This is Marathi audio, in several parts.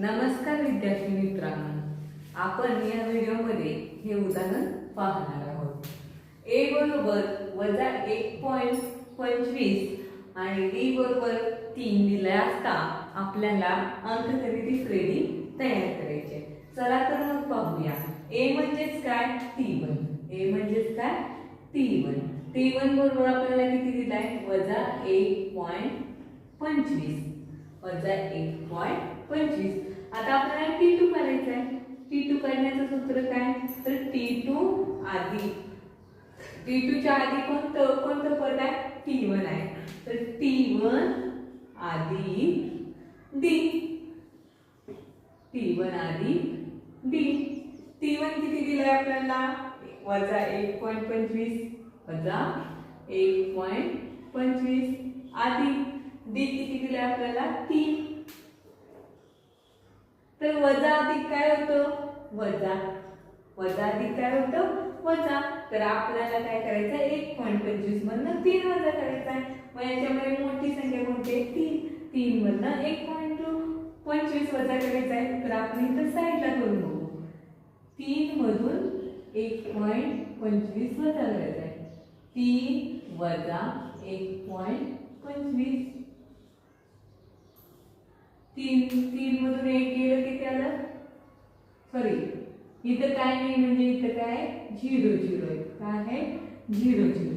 नमस्कार विद्यार्थी मित्रांनो. आपण या व्हिडिओमध्ये हे उदाहरण पाहणार आहोत. ए बरोबर वजा एक पॉईंट पंचवीस आणि डी बरोबर तीन दिले असता आपल्याला अंकगणिती श्रेणी तयार करायची चला तर मग पाहूया. ए म्हणजेच काय? टी वन ए म्हणजेच काय? टी वन टी वन बरोबर आपल्याला किती दिलाय? वजा एक पॉईंट पंचवीस. वजा एक पॉईंट पंचवीस. आता आपल्याला टी टू करायचं आहे टी टू करण्याचं सूत्र काय? तर टी टू आधी. टी टूच्या आधी कोणतं कोणतं पद आहे? टी वन आहे. तर टी वन आधी डी टी वन आधी डी टी वन किती दिलंय आपल्याला? वजा एक पॉईंट पंचवीस. वजा एक पॉईंट पंचवीस. आधी डी किती दिलंय आपल्याला? तीन तर वजा अधिक काय होतं? वजा. वजा अधिक काय होतं? वजा. तर आपल्याला काय करायचं एक पॉईंट पंचवीस मधनं तीन वजा करायचा आहे. मग याच्यामध्ये मोठी संख्या कोणती आहे? तीन. तीन मधनं एक पॉईंट पंचवीस वजा करायचा आहे. तर आपण इथं साईडला करून बघू. तीन मधून एक पॉईंट पंचवीस वजा करायचा आहे. तीन वजा एक पॉईंट पंचवीस. तीन तीन मधून एक गेलं किती आलं सॉरी इथं काय नाही म्हणजे इथं काय झिरो झिरो आहे. काय आहे? Zero zero.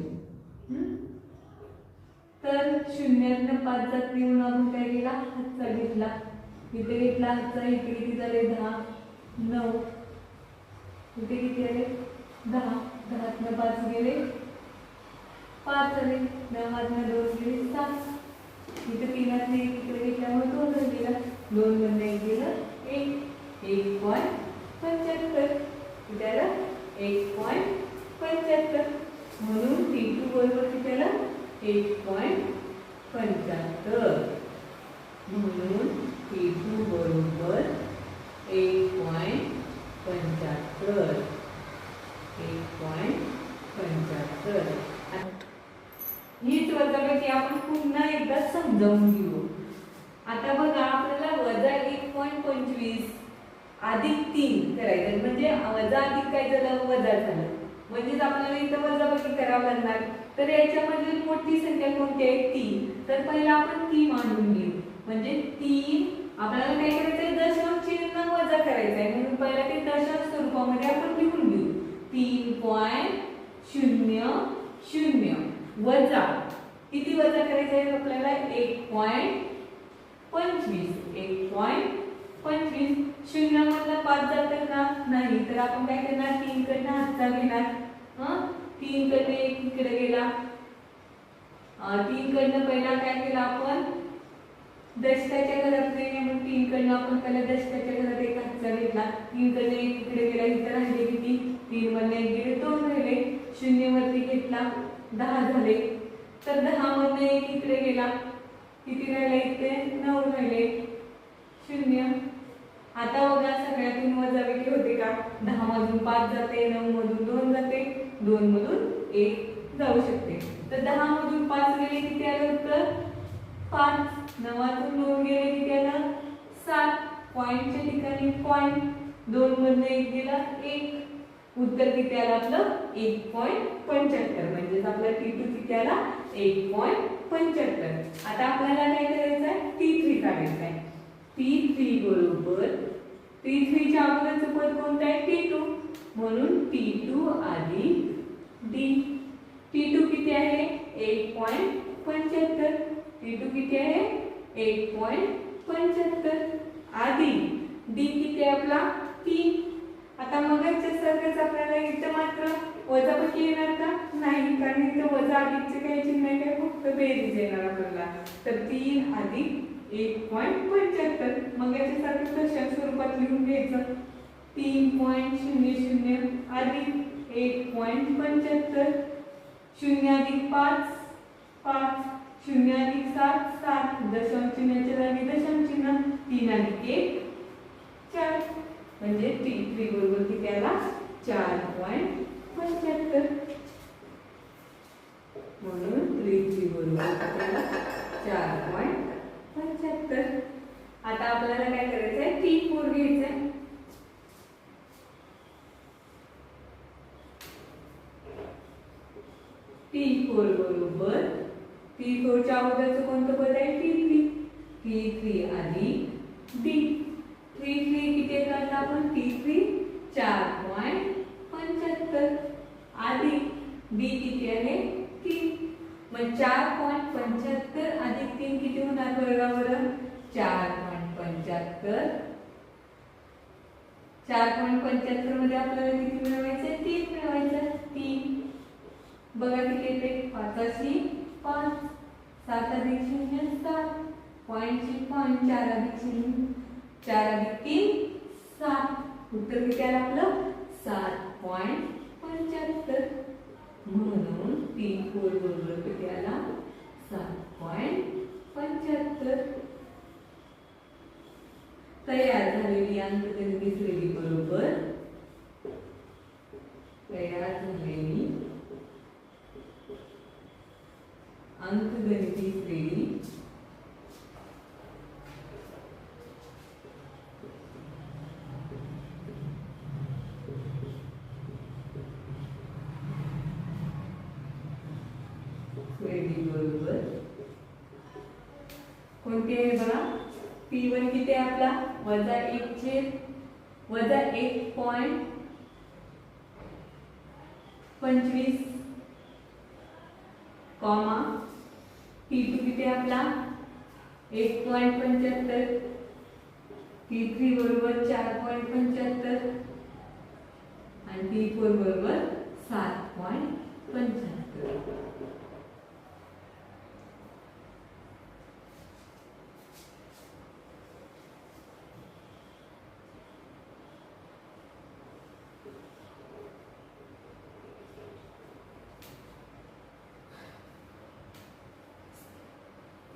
तर शून्यातनं पाच जात म्हणून आपण काय गेला हातचा घेतला. इथे घेतला हातचा इथे किती झाले? दहा. नऊ. इथे किती आले? दहा. दहातनं पाच गेले. पाच आले. दहातनं दोन गेले. सात. इथे तीनात एक इकडे घेतल्यामुळे दोन गेला. दोन मधनं एक गेलं. एक एक पॉईंट पंच्याहत्तर. त्याला एक पॉईंट पंच्याहत्तर. म्हणून टी टू बरोबर कितीला एक पॉईंट पंच्याहत्तर. म्हणून टी टू बरोबर एक पॉईंट पंच्याहत्तर. एक पॉईंट पंच्याहत्तर. हीच वजाबाकी आपण पुन्हा एकदा समजावून घेऊ. आता बघा आपल्याला वजा एक पॉईंट पंचवीस अधिक तीन करायचं. म्हणजे वजा अधिक काय झालं? वजा झालं. म्हणजेच आपल्याला इथं वजाबाकी करावं लागणार. तर याच्यामध्ये मोठी संख्या कोणती आहे? तीन. तर पहिला आपण ती मानून घेऊ. म्हणजे तीन आपल्याला काय करायचंय? दशांश चिन्ह वजा करायचं आहे म्हणून पहिला ते दशांश स्वरूपामध्ये आपण लिहून घेऊ. तीन पॉईंट शून्य शून्य. वजा किती वजा करायचं आहे आपल्याला? एक पॉईंट पंचवीस. एक पॉईंट पंचवीस. शून्यामधला पाच जातात का नाही. तर आपण काय करणार? तीन कडनं हातचा घेणार. हा? तीन कडनं एक इकडे गेला. तीन कडनं पहिला काय केला आपण? दशकाच्या घरात नाही म्हणून तीन कडनं आपण पहिला दशकाच्या घरात एक हातचा घेतला. तीन कडनं एक इकडे गेला. इथं राहिले किती? तीन मधले एक गेले दोन राहिले. शून्यवरती घेतला. दहा झाले. तर दहा एक इकडे गेला? किती राहिले इथे? नऊ राहिले. शून्य. आता बघा सगळ्यातून वेगळी होते का? दहा मधून पाच जाते नऊ मधून दोन जाते दोन मधून एक जाऊ शकते. तर दहा मधून पाच गेले किती आलं उत्तर पाच. नवातून दोन गेले किती आलं? सात. पॉईंटच्या ठिकाणी पॉईंट दोन मधनं एक गेला एक. उत्तर किती आलं आपलं? एक पॉईंट पंच्याहत्तर. म्हणजेच आपला टी टू किती आला एक पॉईंट पंच्याहत्तर. आता आपल्याला काय करायचं आहे? टी थ्री काढायचं आहे. टी थ्री बरोबर टी थ्रीच्या अगोदरचं पद कोणतं आहे? टी टू म्हणून टी टू आधी डी टी टू किती आहे? एक पॉईंट पंच्याहत्तर. टी टू किती आहे? एक पॉईंट पंच्याहत्तर. आधी डी किती आहे आपला? तीन. आता मगाच्या सारखंच आपल्याला इथं मात्र वजाबाकी येणार का? नाही कारण इथं वजा अधिकचे काही चिन्ह आहे काय? फक्त बेरीज येणार आपल्याला. तर तीन अधिक एक पॉईंट पंच्याहत्तर. मगाच्या सारखं दशक स्वरूपात लिहून घ्यायचं. तीन पॉईंट शून्य शून्य अधिक एक पॉईंट पंच्याहत्तर. शून्य अधिक पाच पाच. शून्य अधिक सात सात. दशांश चिन्हाच्या जागी दशांश चिन्ह. तीन अधिक एक चार. म्हणजे टी थ्री बरोबर किती आला चार पॉईंट पंच्याहत्तर म्हणून थ्री थ्री बरोबर किती आला चार पॉईंट पंच्याहत्तर आता आपल्याला काय करायचं आहे टी फोर घ्यायचं आहे टी फोर बरोबर. टी फोरच्या अगोदरचं कोणतं पद आहे? T three. टी थ्री आधी डी थ्री थ्री किती काढला आपण टी थ्री चार पॉईंट पंच्याहत्तर. अधिक बी किती आहे? तीन. मग चार पॉईंट पंच्याहत्तर अधिक तीन किती होणार बघा बरं चार पॉईंट पंच्याहत्तर. चार पॉईंट पंच्याहत्तरमध्ये आपल्याला किती मिळवायचे तीन मिळवायचं तीन. बघा किती येते? पाचाशी पाच. सात अधिक शून्य सात. पॉईंटची पॉईंट चार अधिक शून्य. चार अधिक तीन. सात. उत्तर किती आलं आपलं? सात. पॉईंट पंच्याहत्तर. म्हणून तीन फोर बरोबर किती आला? सात. पॉईंट पंच्याहत्तर. तयार झालेली अंकगणित दिसलेली बरोबर. तयार झालेली अंकगणित दिसलेली श्रेणी बरोबर कोणती आहे बघा पी वन किती आहे आपला वजा एक छेद वजा एक पॉइंट पंचवीस कॉमा टी टू किती आपला? एक पॉइंट पंच्याहत्तर. टी थ्री बरोबर चार पॉइंट पंच्याहत्तर. आणि टी फोर बरोबर सात पॉइंट पंच्याहत्तर.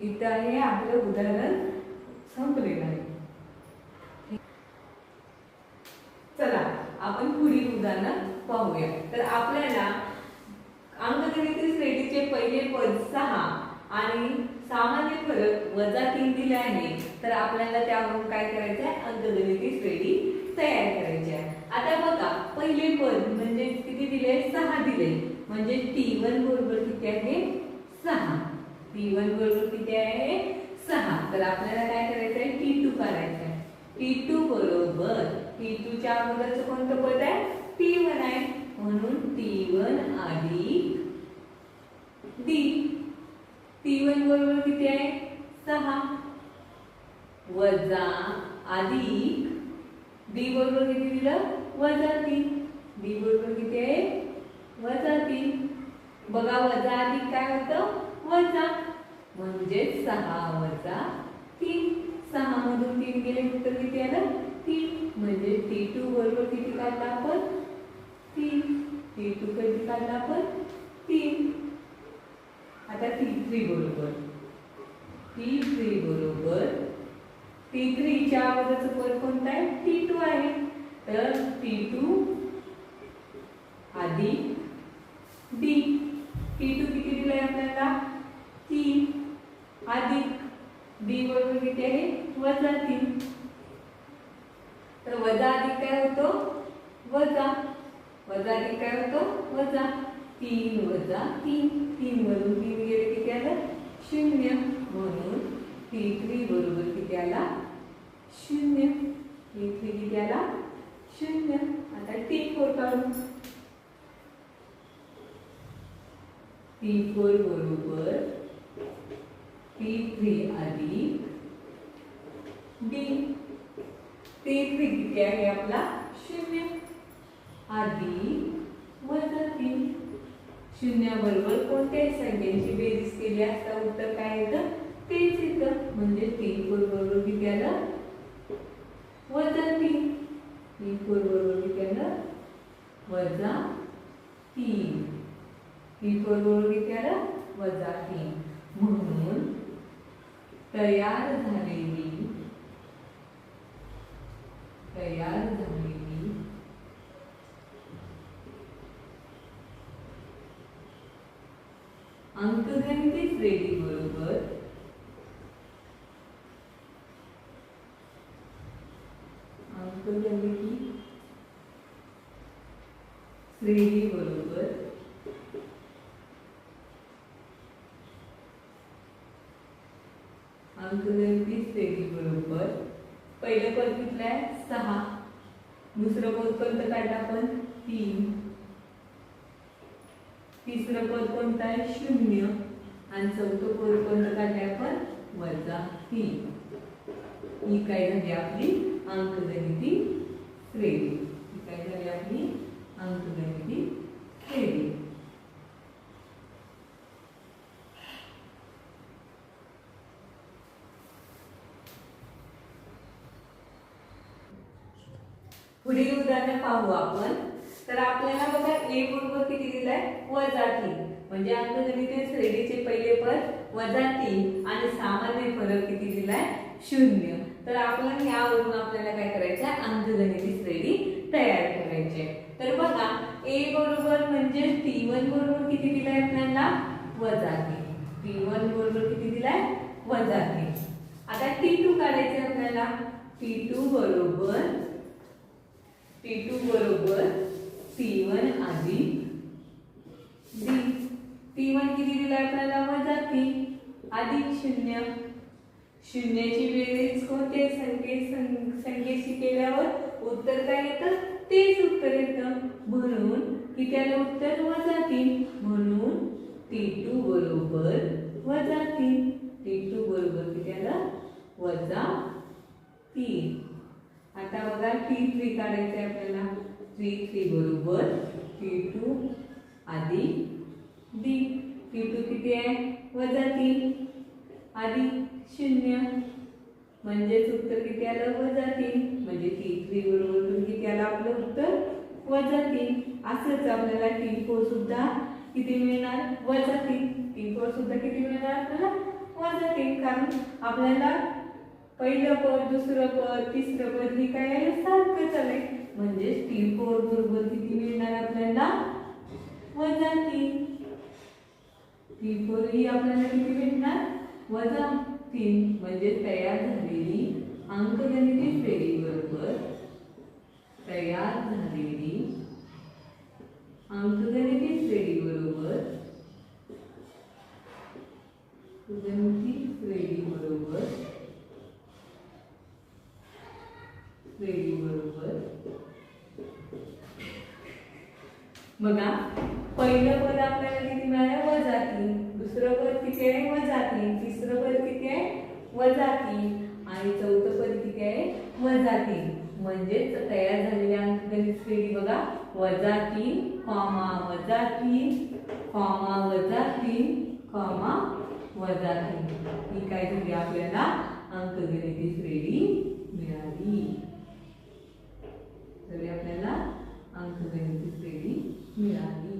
इथं आहे आपलं उदाहरण संपलेलं आहे. चला आपण पुढील उदाहरण पाहूया. तर आपल्याला अंकगणिती श्रेणीचे पहिले पद सहा आणि सामान्य फरक वजा तीन दिले आहे. तर आपल्याला त्यावरून काय करायचं आहे? अंकगणिती श्रेणी तयार करायची आहे. आता बघा पहिले पद म्हणजे किती दिले? सहा दिले. म्हणजे टी वन बरोबर किती आहे? सहा. पी वन बरोबर किती आहे? सहा. तर आपल्याला काय करायचं आहे टी टू काढायचं आहे टी टू बरोबर टी टू च्या अगोदरचं कोणतं पद आहे? टी वन आहे. म्हणून टी वन अधिक डी टी वन बरोबर किती आहे? सहा. वजा अधिक डी बरोबर किती दिलं? वजा तीन. डी बरोबर किती आहे? वजा तीन. बघा वजा अधिक काय होतं? वजा म्हणजे सहा वजा तीन. सहा मधून तीन गेले उत्तर किती आलं? तीन. म्हणजे टी टू बरोबर किती काढला आपण? तीन. टी टू कधी काढला आपण? तीन. आता टी थ्री बरोबर. टी थ्री बरोबर. टी थ्रीच्या अगोदरचं पद कोणतं आहे? टी टू आहे. तर टी टू आधी डी बरोबर किती आहे वजा तीन. तर वजा अधिक काय होतो? वजा. वजा अधिक काय होतो? वजा तीन वजा तीन. तीन वरून तीन गेले किती आलं? शून्य. म्हणून टी थ्री बरोबर किती आला? शून्य. टी थ्री किती आला? शून्य. आता टी फोर काढू. टी फोर बरोबर टी थ्री अधिक डी टी थ्री किती आहे आपला? शून्य. अधिक वजा तीन. शून्याबरोबर कोणत्याही संख्येची बेरीज केली? असता उत्तर काय येतं तेच येतं म्हणजे तीन फोर बरोबर किती आलं वजा तीन. तीन फोर बरोबर किती आलं वजा तीन. तीन फोर बरोबर किती आलं वजा तीन. म्हणून तयार झालेली तयार झालेली अंकगणिती श्रेणी बरोबर. सिंपल श्रेणी बरोबर. अंकगणिती श्रेणी बरोबर. पहिलं पद कितलं आहे? सहा. दुसरं पद कोणतं काढलं आपण? तीन. तिसरं पद कोणतं आहे? शून्य. आणि चौथं पद कोणतं काढलंय आपण? वजा तीन. ही काय झाली आपली? अंकगणिती श्रेणी. ही काय झाली आपली? अंकगणिती श्रेणी पुढील उदाहरण पाहू आपण. तर आपल्याला बघा ए बरोबर किती दिलाय? वजा तीन. म्हणजे अंकगणित श्रेणीचे पहिले पद वजा तीन. आणि सामान्य फरक किती दिलाय? शून्य. तर आपल्याला यावरून आपल्याला काय करायचं आहे अंकगणिती श्रेणी तयार करायची आहे. तर बघा ए बरोबर म्हणजे टी वन बरोबर किती दिलाय आपल्याला? वजा तीन. टी वन बरोबर किती दिलाय? वजा तीन. आता टी टू काढायचे आपल्याला? टी टू बरोबर टी टू बरोबर टी वन आधी डी टी वन किती दिला आपल्याला? वजा ती अधिक शून्य. शून्याची बेरीज कोणते संख्ये सं- संख्येशी केल्यावर उत्तर काय येतं? तेच उत्तर येतं. म्हणून की त्याला उत्तर? वजा तीन म्हणून टी टू बरोबर वजा तीन टी टू बरोबर की त्याला वजा तीन आता बघा टी थ्री काढायचं आहे आपल्याला. थ्री थ्री बरोबर टी टू आधी डी टी टू किती आहे? वजा तीन. आधी शून्य. म्हणजेच उत्तर किती आलं? वजा तीन. म्हणजे टी थ्री बरोबर किती आलं? आपलं उत्तर वजा तीन. असंच आपल्याला टी फोर सुद्धा किती मिळणार? वजा तीन. टी फोर सुद्धा किती मिळणार आपल्याला? वजा तीन. कारण आपल्याला पहिलं पद दुसरं पद तिसरं पद हे काय आहे? सारखंच आलंय. म्हणजे तीन फोर बरोबर किती मिळणार आपल्याला? वजा तीन. टी फोर ही आपल्याला किती भेटणार वजा तीन. म्हणजे तयार झालेली अंकगणिती श्रेणी बरोबर तयार झालेली अंकगणिती श्रेणी बरोबर गणिती श्रेणी बरोबर श्रेणी बरोबर बघा पहिलं पद आपल्याला किती मिळालं? वजा तीन दुसरं पद किती आहे? वजा तीन तिसरं पद किती आहे? वजा तीन आणि चौथं पद किती आहे? वजा तीन म्हणजेच तयार झालेली अंकगणित श्रेणी बघा. वजा तीन कॉमा वजा तीन कॉमा वजा तीन कॉमा वजा तीन ही काय झाली? आपल्याला अंकगणिती श्रेणी मिळाली. तरी आपल्याला अंकगणिती श्रेणी मिळाली.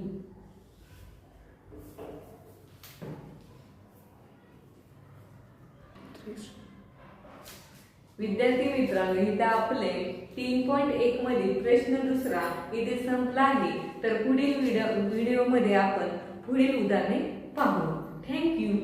विद्यार्थी मित्रांनो इथं आपले तीन पॉईंट एक मधील प्रश्न दुसरा इथे संपला आहे. तर पुढील व्हिडिओ व्हिडिओमध्ये आपण पुढील उदाहरणे पाहू. थँक्यू